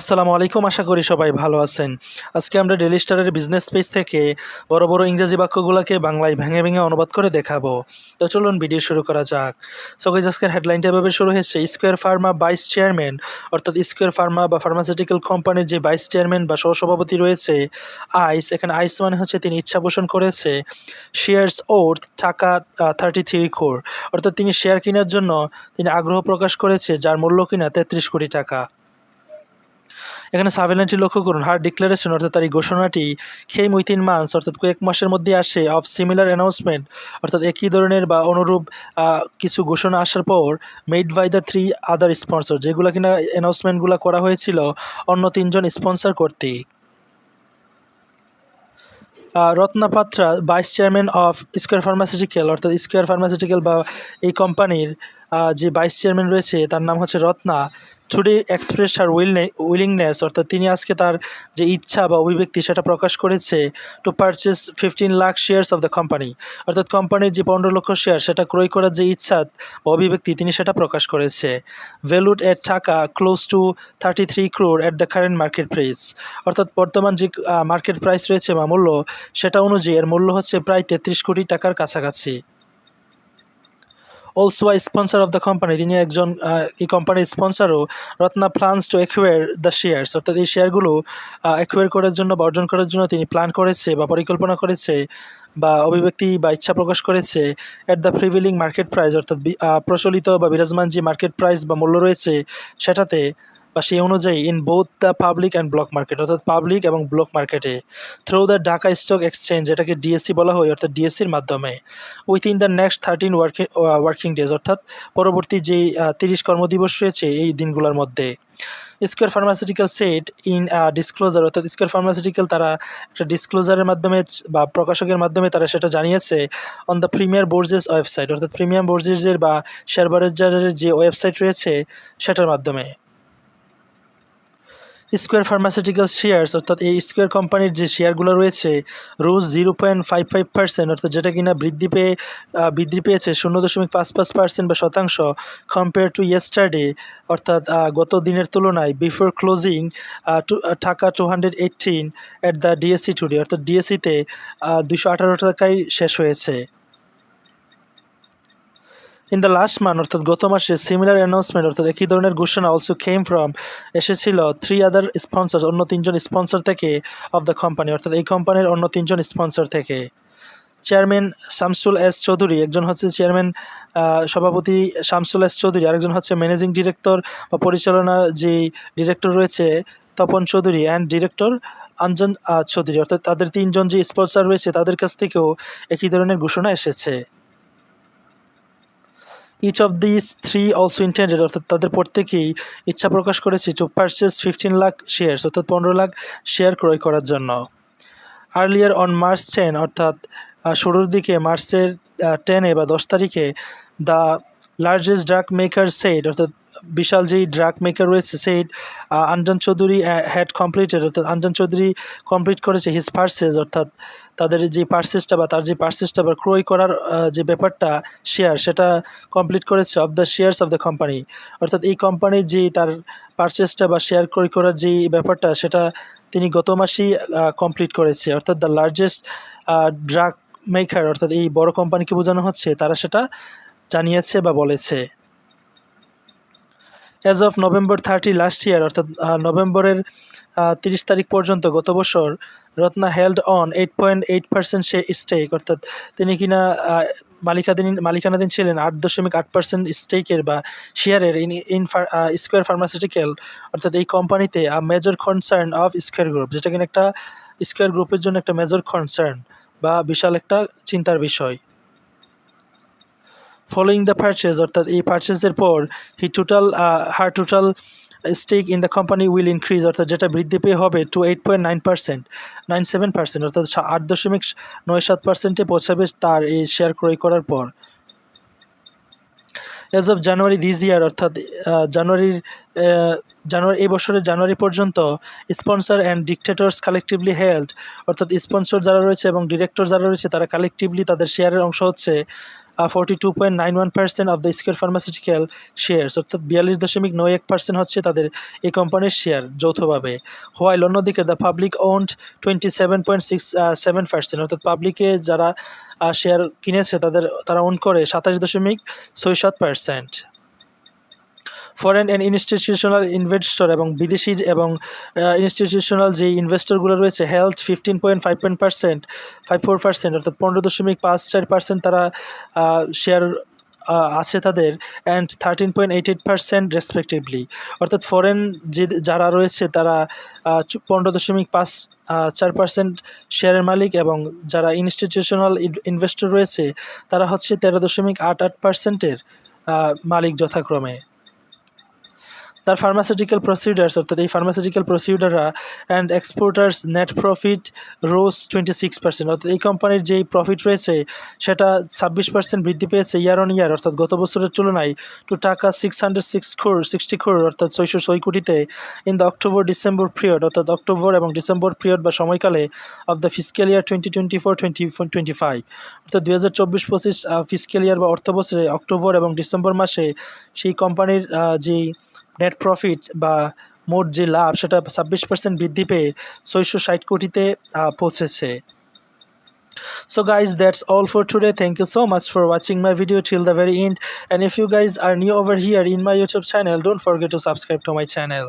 আসসালামু আলাইকুম, আশা করি সবাই ভালো আছেন। আজকে আমরা ডেলি স্টারের বিজনেস পেজ থেকে বড় বড় ইংরেজি বাক্যগুলোকে বাংলায় ভেঙে ভেঙে অনুবাদ করে দেখাবো। তো চলুন ভিডিও শুরু করা যাক। সো আজকের হেডলাইনটা এভাবে শুরু হয়েছে স্কোয়ার ফার্মা ভাইস চেয়ারম্যান অর্থাৎ স্কোয়ার ফার্মা বা ফার্মাসিউটিক্যাল কোম্পানির যে ভাইস চেয়ারম্যান বা সহসভাপতি রয়েছে আইস এখানে আইস মানে হচ্ছে তিনি ইচ্ছা পোষণ করেছে শেয়ার্স ওর্থ টাকা থার্টি থ্রি কোর অর্থাৎ তিনি শেয়ার কেনার জন্য তিনি আগ্রহ প্রকাশ করেছে, যার মূল্য কিনা তেত্রিশ কোটি টাকা। এখানে সার্ভেলেন্টটি লক্ষ্য করুন। হার ডিক্লারেশন অর্থাৎ তার এই ঘোষণাটি খেম উইথিন মান্থস অর্থাৎ কয়েক মাসের মধ্যে আসে অফ সিমিলার অ্যানাউন্সমেন্ট অর্থাৎ একই ধরনের বা অনুরূপ কিছু ঘোষণা আসার পর made by the three other sponsor যেগুলো কিনা অ্যানাউন্সমেন্টগুলো করা হয়েছিল অন্য তিনজন স্পন্সর কর্তৃক। আহ, Ratna Patra vice chairman of Square pharmaceutical অর্থাৎ স্কোয়ার ফার্মাসিউটিক্যাল বা এই কোম্পানির যে ভাইস চেয়ারম্যান রয়েছে তার নাম হচ্ছে রত্না। টুডে এক্সপ্রেস আর উইলনে উইলিংনেস অর্থাৎ তিনি আজকে তার যে ইচ্ছা বা অভিব্যক্তি সেটা প্রকাশ করেছে to purchase fifteen lakh shares of the company অর্থাৎ কোম্পানির যে পনেরো লক্ষ শেয়ার সেটা ক্রয় করার যে ইচ্ছা বা অভিব্যক্তি তিনি সেটা প্রকাশ করেছে। Valued at taka close to thirty three crore at the current market price অর্থাৎ বর্তমান যে মার্কেট প্রাইস রয়েছে বা মূল্য, সেটা অনুযায়ী এর মূল্য হচ্ছে প্রায় তেত্রিশ কোটি টাকার কাছাকাছি। Also I sponsor of the company তিনি একজন এই কোম্পানির স্পন্সারও Ratna plans to acquire the shares অর্থাৎ এই শেয়ারগুলো একুয়ার করার জন্য বা অর্জন করার জন্য তিনি প্ল্যান করেছে বা পরিকল্পনা করেছে বা অভিব্যক্তি বা ইচ্ছা প্রকাশ করেছে at the prevailing market price অর্থাৎ প্রচলিত বা বিরাজমান যে মার্কেট প্রাইস বা মূল্য রয়েছে, সেটাতে বা সেই অনুযায়ী in both the public and block market অর্থাৎ পাবলিক এবং ব্লক মার্কেটে through the Dhaka stock exchange এটাকে ডিএসসি বলা হয়, অর্থাৎ ডিএসসির মাধ্যমে within the next thirteen working working days অর্থাৎ পরবর্তী যেই তিরিশ কর্মদিবস রয়েছে এই দিনগুলোর মধ্যে Square pharmaceutical set in disclosure অর্থাৎ স্কোয়ার ফার্মাসিউটিক্যাল তারা একটা ডিসক্লোজারের মাধ্যমে বা প্রকাশকের মাধ্যমে তারা সেটা জানিয়েছে on the premier bourses website অর্থাৎ প্রিমিয়াম বোর্জেসের বা শেয়ার বাজারের যে ওয়েবসাইট রয়েছে, সেটার মাধ্যমে। স্কোয়ার ফার্মাসিউটিক্যাল শেয়ার্স অর্থাৎ এই স্কোয়ার কোম্পানির যে শেয়ারগুলো রয়েছে rose zero point five five percent অর্থাৎ যেটা কিনা বৃদ্ধি পেয়ে বৃদ্ধি পেয়েছে শূন্য দশমিক পাঁচ পাঁচ পার্সেন্ট বা শতাংশ কম্পেয়ার টু ইয়েস্টারডে অর্থাৎ গত দিনের তুলনায় before closing to taka two hundred eighteen at the DSC today অর্থাৎ ডিএসসিতে দুশো আঠারো টাকায় শেষ হয়েছে। ইন দ্য লাস্ট মান অর্থাৎ গত মাসে সিমিলার অ্যানাউন্সমেন্ট অর্থাৎ একই ধরনের ঘোষণা অলসো খেম ফ্রম এসেছিল থ্রি আদার স্পন্সর অন্য তিনজন স্পন্সর থেকে অফ দ্য কোম্পানি অর্থাৎ এই কোম্পানির অন্য তিনজন স্পন্সর থেকে। চেয়ারম্যান শামসুল এস চৌধুরী একজন হচ্ছে চেয়ারম্যান সভাপতি শামসুল এস চৌধুরী আরেকজন হচ্ছে ম্যানেজিং ডিরেক্টর বা পরিচালনা যে ডিরেক্টর রয়েছে, তপন চৌধুরী অ্যান্ড ডিরেক্টর আঞ্জন চৌধুরী অর্থাৎ তাদের তিনজন যে স্পন্সর রয়েছে, তাদের কাছ থেকেও একই ধরনের ঘোষণা এসেছে। Each of this three also intended অর্থাৎ তাদের প্রত্যেকেই ইচ্ছা প্রকাশ করেছে to purchase fifteen lakh share অর্থাৎ পনেরো লাখ শেয়ার ক্রয় করার জন্য। আর্লিয়ার অন মার্চ টেন অর্থাৎ শুরুর দিকে মার্চের টেনে বা দশ তারিখে the largest drug maker set অর্থাৎ বিশাল যেই ড্রাগ মেকার রয়েছে, সেই আঞ্জন চৌধুরী হ্যাড কমপ্লিটেড অর্থাৎ আঞ্জন চৌধুরী কমপ্লিট করেছে হিজ পার্সেস অর্থাৎ তাদের যে পার্সেসটা বা তার যে পার্সেসটা বা ক্রয় করার যে ব্যাপারটা শেয়ার সেটা কমপ্লিট করেছে of the shares of the company অর্থাৎ এই কোম্পানির যে তার পারচেসটা বা শেয়ার ক্রয় করার যে ব্যাপারটা, সেটা তিনি গত মাসেই কমপ্লিট করেছে। অর্থাৎ দ্য লার্জেস্ট ড্রাগ মেকার অর্থাৎ এই বড় কোম্পানিকে বোঝানো হচ্ছে, তারা সেটা জানিয়েছে বা বলেছে। As of November thirty last year অর্থাৎ নভেম্বরের তিরিশ তারিখ পর্যন্ত গত বছর, Ratna held on eight point eight percent say stake অর্থাৎ তিনি কিনা মালিকাধীন, মালিকানাধীন ছিলেন আট দশমিক আট পার্সেন্ট স্টেকের বা শেয়ারের ইন ইন স্কোয়ার ফার্মাসিউটিক্যাল অর্থাৎ এই কোম্পানিতে a major concern of Square group যেটা কিনা একটা স্কোয়ার গ্রুপের জন্য একটা মেজর কনসার্ন বা বিশাল একটা চিন্তার বিষয়। ফলোয়িং দ্য পারচেজ অর্থাৎ এই পারচেজের পর he total her total stake in the company will increase অর্থাৎ যেটা বৃদ্ধি পেয়ে হবে to eight point nine percent nine seven percent অর্থাৎ আট দশমিক নয় সাত পার্সেন্টে পৌঁছাবে তার এই শেয়ার ক্রয় করার পর। As of January this year অর্থাৎ জানুয়ারির জানুয়ারি এই বছরের জানুয়ারি পর্যন্ত sponsor and dictators collectively held অর্থাৎ স্পন্সর যারা রয়েছে এবং ডিরেক্টর যারা রয়েছে, তারা কালেকটিভলি তাদের শেয়ারের অংশ হচ্ছে forty two point nine one percent of the Square pharmaceutical shares অর্থাৎ বিয়াল্লিশ দশমিক নয় এক পার্সেন্ট হচ্ছে তাদের এই কোম্পানির শেয়ার যৌথভাবে। হোয়াইল অন্যদিকে the public owned twenty seven point six seven percent অর্থাৎ পাবলিকে যারা শেয়ার কিনেছে তাদের, তারা ওন করে সাতাশ দশমিক ছয় সাত percent foreign and institutional investor এবং বিদেশি এবং ইনস্টিটিউশনাল যে ইনভেস্টরগুলো রয়েছে held fifteen point five point percent five four percent অর্থাৎ পনেরো দশমিক পাঁচ চার পার্সেন্ট তারা শেয়ার আছে তাদের and thirteen point eight eight percent respectively অর্থাৎ ফরেন যে যারা রয়েছে তারা পনেরো দশমিক পাঁচ চার পার্সেন্ট শেয়ারের মালিক এবং যারা ইনস্টিটিউশনাল ইনভেস্টর রয়েছে, তারা হচ্ছে তেরো দশমিক আট আট পার্সেন্টের মালিক যথাক্রমে। তার ফার্মাসিউটিক্যাল প্রসিডার্স অর্থাৎ এই pharmaceutical প্রসিডাররা and exporters net profit rose twenty six percent অর্থাৎ এই কোম্পানির যেই প্রফিট রয়েছে, সেটা ছাব্বিশ পার্সেন্ট বৃদ্ধি পেয়েছে ইয়ার অন ইয়ার অর্থাৎ গত বছরের তুলনায় to taka six hundred six crore sixty crore অর্থাৎ ছয়শো ছয় কোটিতে in the October December period অর্থাৎ অক্টোবর এবং ডিসেম্বর পিরিয়ড বা সময়কালে of the physical year twenty twenty four twenty twenty five অর্থাৎ দুই হাজার চব্বিশ পঁচিশ ফিজিক্যাল ইয়ার বা অর্থ বছরে অক্টোবর এবং ডিসেম্বর মাসে সেই কোম্পানির যেই নেট প্রফিট বা মোট যে লাভ, সেটা ছাব্বিশ পার্সেন্ট বৃদ্ধি পেয়ে ছয়শো ষাট কোটিতে পৌঁছেছে। So guys that's all for today thank you so much for watching my video till the very end and if you guys are new over here in my YouTube channel dot forget to subscribe to my channel